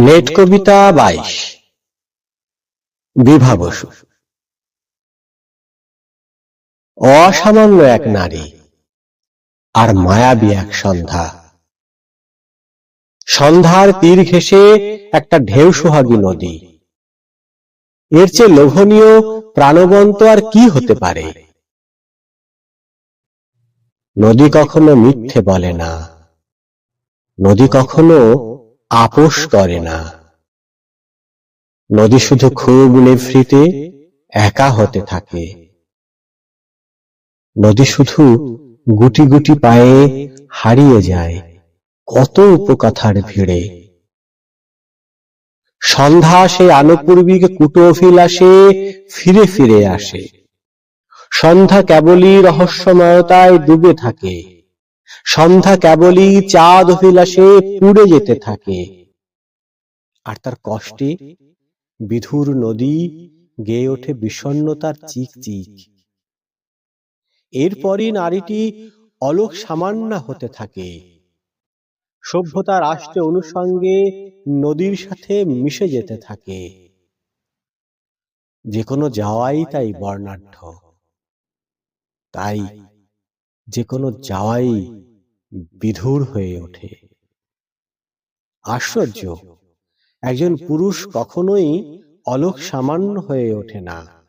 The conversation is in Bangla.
নেট কবিতা বাইশ। বিভা বসু। অসামান্য এক নারী আর মায়াবী এক সন্ধ্যা। সন্ধ্যার তীর ঘেঁষে একটা ঢেউ সোহাগী নদী। এর চেয়ে লোভনীয়, প্রাণবন্ত আর কি হতে পারে? নদী কখনো মিথ্যে বলে না। নদী কখনো আপোষ করে না। নদী শুধু খুব নেফ্রিতে একা হতে থাকে। নদী শুধু গুটি গুটি পায়ে হারিয়ে যায়, কত উপকথার ভিড়ে। সন্ধ্যা সে আনুপূর্বিক কুটোভিলাসে ফিরে ফিরে আসে। সন্ধ্যা কেবলই রহস্যময়তায় ডুবে থাকে। সন্ধ্যা কেবলই চাঁদ অভিলাষে পুড়ে যেতে থাকে। আর তার কষ্টে বিধুর নদী গেয়ে ওঠে বিষণ্ণতার চিক চিক এরপরই নারীটি অলোক সামান্যা হতে থাকে। সভ্যতার রাষ্ট্রে অনুষঙ্গে নদীর সাথে মিশে যেতে থাকে। যে কোনো যাওয়াই তাই বর্ণাঢ্য। তাই যে কোনো যাওয়াই বিধুর হয়ে ওঠে। আশ্চর্য একজন পুরুষ কখনোই অলোক সামান্য হয়ে ওঠে না।